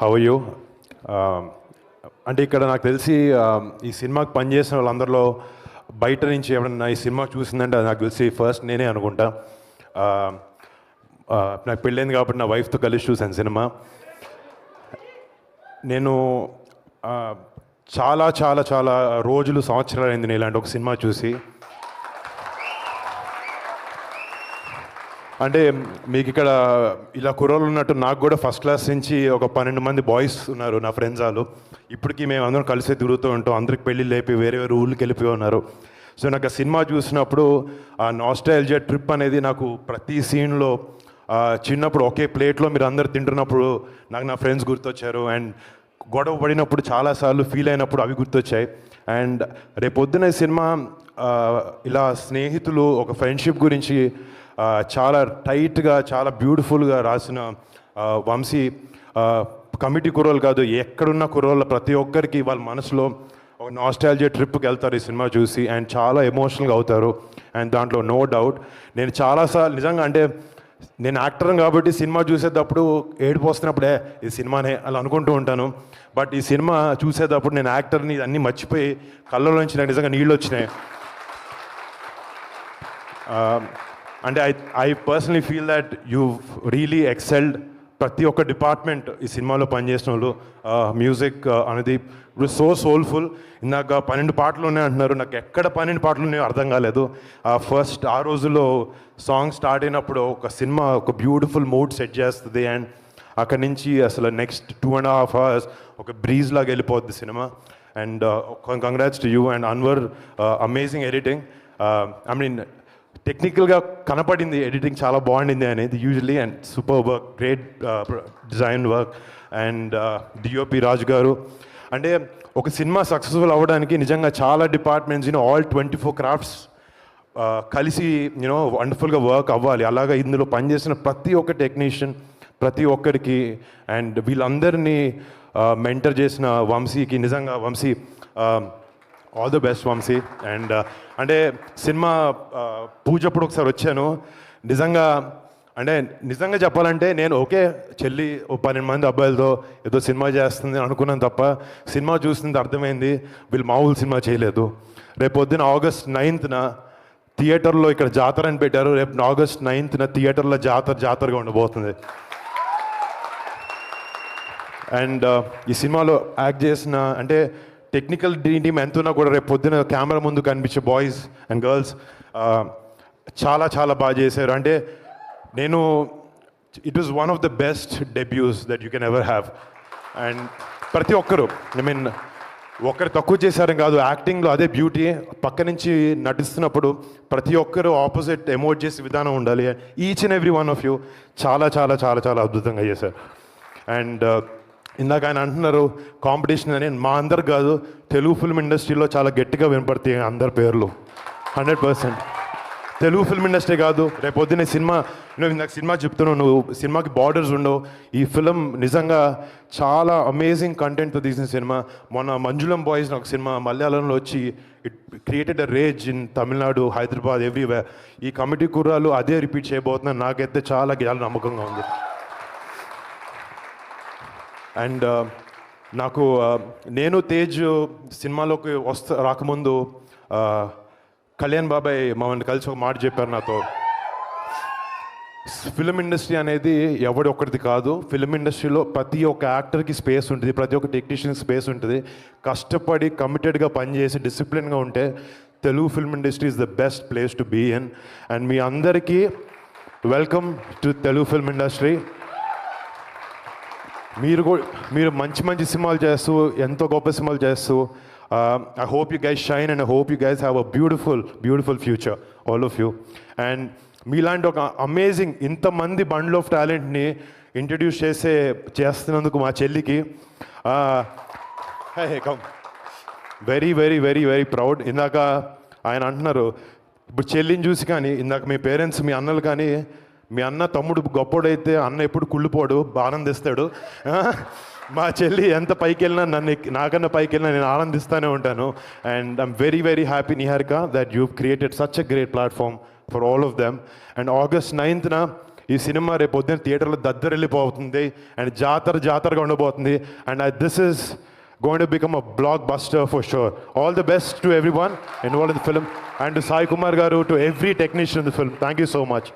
How you um, అంటే ఇక్కడ నాకు తెలిసి um, ఈ సినిమాకి పనిచేసిన వాళ్ళందరిలో బయట నుంచి ఎవరన్నా ఈ సినిమా చూసిందంటే అది నాకు తెలిసి ఫస్ట్ నేనే అనుకుంటా. Um, నాకు పెళ్ళైంది కాబట్టి నా వైఫ్తో కలిసి చూశాను సినిమా. నేను చాలా చాలా చాలా రోజులు సంవత్సరాలు అయింది నేను ఇలాంటి ఒక సినిమా చూసి. అంటే మీకు ఇక్కడ ఇలా కుర్రోళ్ళు ఉన్నట్టు నాకు కూడా ఫస్ట్ క్లాస్ నుంచి ఒక పన్నెండు మంది బాయ్స్ ఉన్నారు నా ఫ్రెండ్స్ వాళ్ళు ఇప్పటికీ మేము అందరం కలిసే తిరుగుతూ ఉంటాం. అందరికి పెళ్ళి లేపి వేరే వేరే ఊళ్ళకి వెళ్ళిపోయి ఉన్నారు. సో నాకు ఆ సినిమా చూసినప్పుడు ఆ నాస్టైల్జియా ట్రిప్ అనేది నాకు ప్రతి సీన్లో చిన్నప్పుడు ఒకే ప్లేట్లో మీరు అందరు తింటున్నప్పుడు నాకు నా ఫ్రెండ్స్ గుర్తొచ్చారు. అండ్ గొడవ పడినప్పుడు చాలాసార్లు ఫీల్ అయినప్పుడు అవి గుర్తొచ్చాయి. అండ్ రేపొద్దున ఈ సినిమా ఇలా స్నేహితులు ఒక ఫ్రెండ్షిప్ గురించి చాలా టైట్గా చాలా బ్యూటిఫుల్గా రాసిన వంశీ కమిటీ కుర్రోలు కాదు ఎక్కడున్న కుర్రోళ్ళ ప్రతి ఒక్కరికి వాళ్ళ మనసులో ఒక నాస్టాలజీ ట్రిప్కి వెళ్తారు ఈ సినిమా చూసి అండ్ చాలా ఎమోషనల్గా అవుతారు. అండ్ దాంట్లో నో డౌట్ నేను చాలాసార్లు నిజంగా అంటే నేను యాక్టర్ కాబట్టి సినిమా చూసేటప్పుడు ఏడుపు వస్తున్నప్పుడే ఈ సినిమానే అలా అనుకుంటూ ఉంటాను. బట్ ఈ సినిమా చూసేటప్పుడు నేను యాక్టర్ని అన్నీ మర్చిపోయి కళ్ళలోంచి నాకు నిజంగా నీళ్ళు వచ్చినాయి. అంటే I I personally feel that you really excelled ప్రతి ఒక్క డిపార్ట్మెంట్ ఈ సినిమాలో పనిచేసిన వాళ్ళు మ్యూజిక్ అనేది సో సోల్ఫుల్ ఇందాక పన్నెండు పాటలు ఉన్నాయి అంటున్నారు. నాకు ఎక్కడ పన్నెండు పాటలు ఉన్నాయో అర్థం కాలేదు. ఫస్ట్ ఆ రోజుల్లో సాంగ్ స్టార్ట్ అయినప్పుడు ఒక సినిమా ఒక బ్యూటిఫుల్ మూడ్ సెట్ చేస్తుంది. అండ్ అక్కడి నుంచి అసలు next two and half hours ఒక బ్రీజ్ లాగా వెళ్ళిపోద్ది cinema. And congrats to you and Anwar amazing editing I mean టెక్నికల్గా కనపడింది ఎడిటింగ్ చాలా బాగుండింది అనేది usually and super work great design work and DOP Raju garu. అంటే ఒక సినిమా సక్సెస్ఫుల్ అవ్వడానికి నిజంగా చాలా departments you know all twenty four crafts కలిసి యూనో వండర్ఫుల్గా వర్క్ అవ్వాలి. అలాగా ఇందులో పనిచేసిన ప్రతి ఒక్క టెక్నీషియన్ ప్రతి ఒక్కరికి అండ్ వీళ్ళందరినీ uh, మెంటర్ చేసిన వంశీకి నిజంగా Vamshi um, all the best Vamshi and అంటే సినిమా పూజప్పుడు పూజ అప్పుడు ఒకసారి వచ్చాను. నిజంగా అంటే నిజంగా చెప్పాలంటే నేను ఓకే చెల్లి ఓ పన్నెండు మంది అబ్బాయిలతో ఏదో సినిమా చేస్తుంది అనుకున్నాను తప్ప సినిమా చూస్తుంది అర్థమైంది వీళ్ళు మామూలు సినిమా చేయలేదు. రేపు పొద్దున ఆగస్ట్ నైన్త్న థియేటర్లో ఇక్కడ జాతర అని పెట్టారు. రేపు ఆగస్ట్ నైన్త్న థియేటర్లో జాతర జాతరగా ఉండబోతుంది. అండ్ ఈ సినిమాలో యాక్ట్ చేసిన అంటే టెక్నికల్ టీమ్ ఎంత ఉన్నా కూడా రేపు పొద్దున కెమెరా ముందు కనిపించే బాయ్స్ అండ్ గర్ల్స్ చాలా చాలా బాగా చేశారు. అంటే నేను it was one of the best debuts that you can ever have and ప్రతి ఒక్కరు ఐ మీన్ ఒక్కరు తక్కువ చేశారని కాదు యాక్టింగ్లో అదే బ్యూటీ పక్క నుంచి నటిస్తున్నప్పుడు ప్రతి ఒక్కరు ఆపోజిట్ ఎమోట్ చేసే విధానం ఉండాలి. Each and every one of you చాలా చాలా చాలా చాలా అద్భుతంగా చేశారు. అండ్ ఇందాక ఆయన అంటున్నారు కాంపిటీషన్ అని మా అందరు కాదు తెలుగు ఫిల్మ్ ఇండస్ట్రీలో చాలా గట్టిగా వినపడతాయి అందరి పేర్లు. Hundred percent. Telugu film industry కాదు రేపు సినిమా నువ్వు ఇందాక సినిమా చెప్తున్నావు నువ్వు సినిమాకి బార్డర్స్ ఉండవు. ఈ ఫిలిం నిజంగా చాలా అమేజింగ్ కంటెంట్తో తీసిన సినిమా. మొన్న మంజులం బాయ్స్ ఒక సినిమా మలయాళంలో వచ్చి it created a rage in Tamil Nadu Hyderabad everywhere ఈ కమిటీ కుర్రాలు అదే రిపీట్ చేయబోతున్నారు నాకైతే చాలా చాలా నమ్మకంగా ఉంది. అండ్ uh, నాకు uh, నేను తేజ్ సినిమాలోకి వస్తా రాకముందు uh, కళ్యాణ్ బాబాయ్ మమ్మల్ని కలిసి ఒక మాట చెప్పారు నాతో. ఫిలిం ఇండస్ట్రీ అనేది ఎవడి ఒక్కడిది కాదు. ఫిలిం ఇండస్ట్రీలో ప్రతి ఒక్క యాక్టర్కి స్పేస్ ఉంటుంది. ప్రతి ఒక్క టెక్నీషియన్ స్పేస్ ఉంటుంది. కష్టపడి కమిటెడ్గా పనిచేసి డిసిప్లిన్గా ఉంటే Telugu film industry is the best place to be in. And మీ అందరికీ welcome to Telugu film industry. మీరు కూడా మీరు మంచి మంచి సినిమాలు చేస్తూ ఎంతో గొప్ప సినిమాలు చేస్తూ I hope you guys shine and I hope you guys have a beautiful beautiful future all of you and మీలాంటి ఒక అమేజింగ్ ఇంతమంది బండ్ల్ ఆఫ్ టాలెంట్ని ఇంట్రడ్యూస్ చేసే చేస్తున్నందుకు మా చెల్లికి come very very very very proud ఇందాక ఆయన అంటున్నారు ఇప్పుడు చెల్లిని చూసి కానీ ఇందాక మీ పేరెంట్స్ మీ అన్నలు కానీ మీ అన్న తమ్ముడు గొప్పోడైతే అన్న ఎప్పుడు కుళ్ళిపోడు ఆనందిస్తాడు మా చెల్లి ఎంత పైకి వెళ్ళినా నన్ను నాకన్నా పైకి వెళ్ళినా నేను ఆనందిస్తూనే ఉంటాను. And I'm very very happy Niharika that you created such a great platform for all of them and August నైన్త్న ఈ సినిమా రేపు పొద్దున్న థియేటర్లో దద్దరెళ్ళిపోతుంది అండ్ జాతర జాతరగా ఉండబోతుంది. And this is going to become a blockbuster for sure all the best to everyone involve in the film and Sai Kumar garu to every technician in the film thank you so much